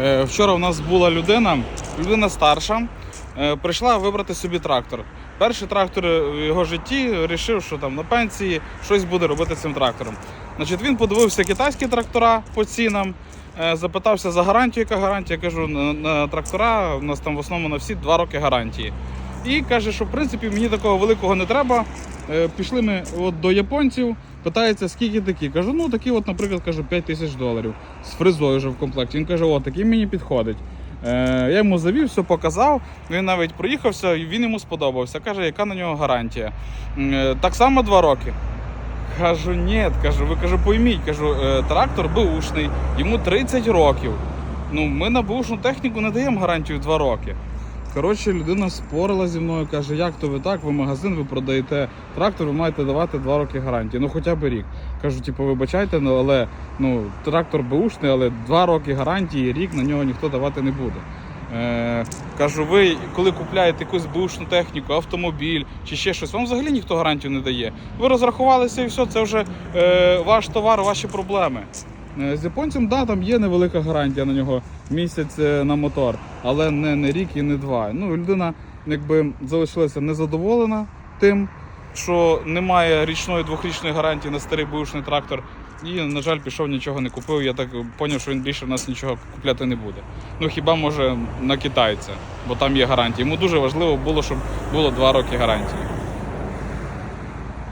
Е, Вчора у нас була людина, людина старша, е, прийшла вибрати собі трактор. Перший трактор в його житті вирішив, що там на пенсії щось буде робити цим трактором. Значить, він подивився китайські трактора по цінам, е, запитався за гарантію, яка гарантія. Я кажу, на, трактора у нас там в основному на всі 2 роки гарантії. І каже, що в принципі мені такого великого не треба. Пішли ми от до японців, питається, скільки такі. Кажу, ну такі, от, наприклад, кажу, 5 тисяч доларів з фризою вже в комплекті. Він каже, о, такий мені підходить. Е, я йому завів, все показав. Він навіть проїхався, і він йому сподобався. Каже, яка на нього гарантія? Е, Так само 2 роки. Кажу, ні, кажу, ви кажу, пойміть, кажу, е, трактор бушний, йому 30 років. Ну, ми на бушну техніку не даємо гарантію 2 роки. Коротше, людина спорила зі мною, каже, як то ви так, ви магазин, ви продаєте трактор, ви маєте давати 2 роки гарантії. Ну хоча б рік. Кажу, типу, вибачайте, ну, але ну, трактор бушний, але 2 роки гарантії, рік на нього ніхто давати не буде. Е, кажу, ви коли купляєте якусь бушну техніку, автомобіль чи ще щось, вам взагалі ніхто гарантію не дає. Ви розрахувалися і все, це вже е, ваш товар, ваші проблеми. Е, З японцем, да, там є невелика гарантія на нього місяць е, на мотор, але не, не рік і не два. Ну, людина якби залишилася незадоволена тим, що немає річної двохрічної гарантії на старий бушний трактор. І, на жаль, пішов, нічого не купив. Я так зрозумів, що він більше в нас нічого купляти не буде. Ну хіба може на китайця, бо там є гарантія. Йому дуже важливо було, щоб було два роки гарантії.